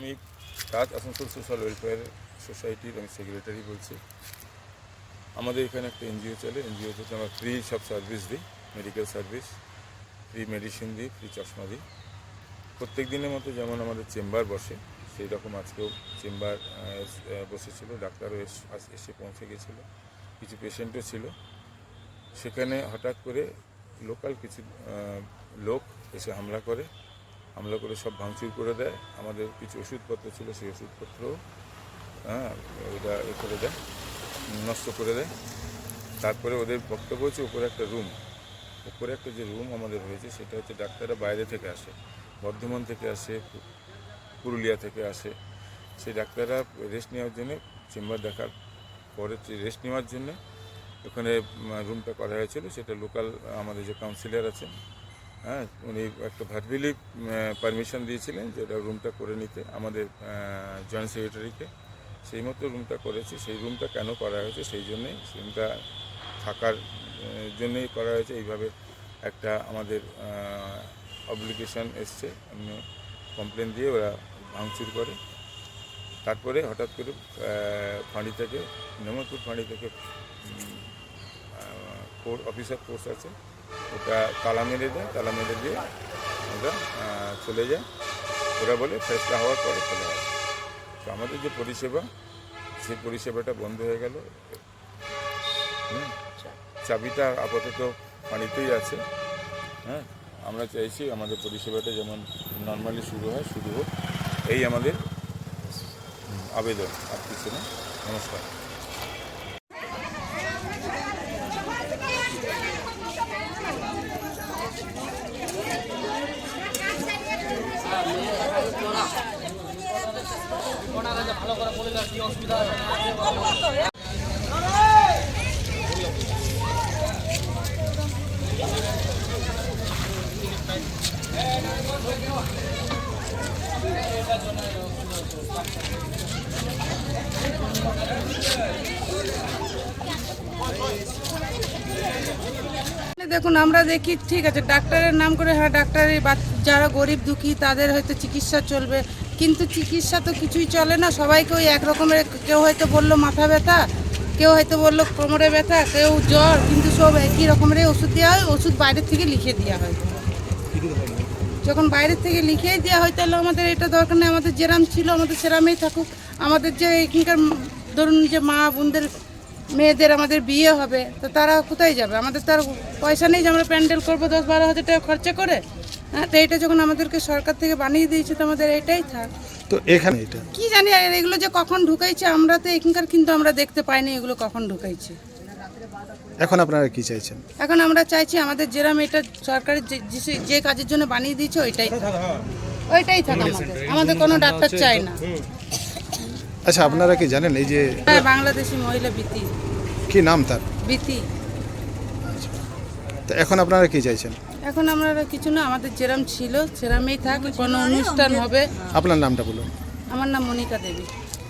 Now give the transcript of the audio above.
আমি তাজ Asansol social welfare সোসাইটির আমি সেক্রেটারি বলছি। আমাদের এখানে একটা এনজিও চলে, এনজিও থেকে আমরা ফ্রি সব সার্ভিস দিই মেডিকেল সার্ভিস ফ্রি মেডিসিন দিই ফ্রি চশমা দিই। প্রত্যেক দিনের মতো যেমন আমাদের চেম্বার বসে, সেই রকম আজকেও চেম্বার বসেছিল, ডাক্তারও এসে পৌঁছে গেছিল, কিছু পেশেন্টও ছিল। সেখানে হঠাৎ করে লোকাল কিছু লোক এসে হামলা করে। হামলা করে সব ভাঙচুর করে দেয়। আমাদের কিছু ওষুধপত্র ছিল, সেই ওষুধপত্রও হ্যাঁ ওটা এ করে দেয়, নষ্ট করে দেয়। তারপরে ওদের বক্তব্য হচ্ছে উপরে একটা রুম। উপরে একটা যে রুম আমাদের হয়েছে, সেটা হচ্ছে ডাক্তাররা বাইরে থেকে আসে, বর্ধমান থেকে আসে, পুরুলিয়া থেকে আসে। সেই ডাক্তাররা রেস্ট নেওয়ার জন্য, চেম্বার দেখার পরে রেস্ট নেওয়ার জন্য, ওখানে রুমটা করা হয়েছিল। সেটা লোকাল আমাদের যে কাউন্সিলর আছেন হ্যাঁ উনি একটা ভার্বিলি পারমিশন দিয়েছিলেন যে রুমটা করে নিতে আমাদের জয়েন্ট সেক্রেটারিকে সেই মতো রুমটা করেছে, সেই রুমটা কেন করা হয়েছে সেই জন্যেই রুমটা থাকার জন্যই করা হয়েছে। এইভাবে একটা আমাদের অব্লিগেশন এসছে কমপ্লেন দিয়ে ওরা ভাঙচুর করে। তারপরে হঠাৎ করে ফাঁড়ি থেকে নেমতপুর ফাঁড়ি থেকে অফিসার ফোর্স আছে। ওটা তালা মেরে দেয়, তালা মেরে দিয়ে ওটা চলে যায়। ওরা বলে ফেসটা হওয়ার পরে চলে যায় তো আমাদের যে পরিষেবা, সেই পরিষেবাটা বন্ধ হয়ে গেল। চাবিটা আপাতত পানিতেই আছে। হ্যাঁ? আমরা চাইছি আমাদের পরিষেবাটা যেমন নর্মালি শুরু হয়, শুরু হোক। এই আমাদের আবেদন, আর কিছু না। নমস্কার। 뛰었습니다. দেখুন, আমরা দেখি, ঠিক আছে, ডাক্তারের নাম করে হ্যাঁ ডাক্তারের যারা গরিব, দুঃখী, তাদের হয়তো চিকিৎসা চলবে। কিন্তু চিকিৎসা তো কিছুই চলে না, সবাইকে ওই এক রকমের, কেউ হয়তো বলল মাথা ব্যথা, কেউ হয়তো বলল কোমরে ব্যথা, কেউ জ্বর, কিন্তু সব একই রকমের ওষুধ দেওয়া হয়, ওষুধ বাইরের থেকে লিখে দেওয়া হয়। যখন বাইরের থেকে লিখেই দেওয়া হয়, তাহলে আমাদের এটা দরকার নেই, আমাদের যেরাম ছিল, আমাদের সেরামেই থাকুক। আমাদের যে এখানকার, ধরুন যে মা বোনদের মেয়েদের আমাদের বিয়ে হবে তো তারা কোথায় যাবে? আমাদের তো আর পয়সা নেই যে আমরা প্যান্ডেল করব দশ বারো হাজার টাকা খরচা করে। হ্যাঁ তো এটা যখন আমাদেরকে সরকার থেকে বানিয়ে দিয়েছে তো আমাদের এটাই থাক। তো এখানে এটা? কি জানি আর এগুলো যে কখন ঢুকাইছে আমরা তো এখানকার কিন্তু আমরা দেখতে পাইনি এগুলো কখন ঢুকাইছে। এখন আপনারা কি চাইছেন? এখন আমরা চাইছি আমাদের যেরাম এটা সরকারের যে- কাজের জন্য বানিয়ে দিয়েছে ওইটাই থাক। ওইটাই থাক আমাদের। আমাদের কোনো ডাক্তার চাই না। আচ্ছা আপনারা কি জানেন এই যে হ্যাঁ বাংলাদেশি মহিলা বিতি। কি নাম তার? বিতি। তো এখন আপনারা কি চাইছেন? এখন আমরা কিছু না আমাদের যেরাম ছিল সেরামেই থাক কোনো অনুষ্ঠান হবে। আপনার নামটা বলুন। আমার নাম মনিকা দেবী।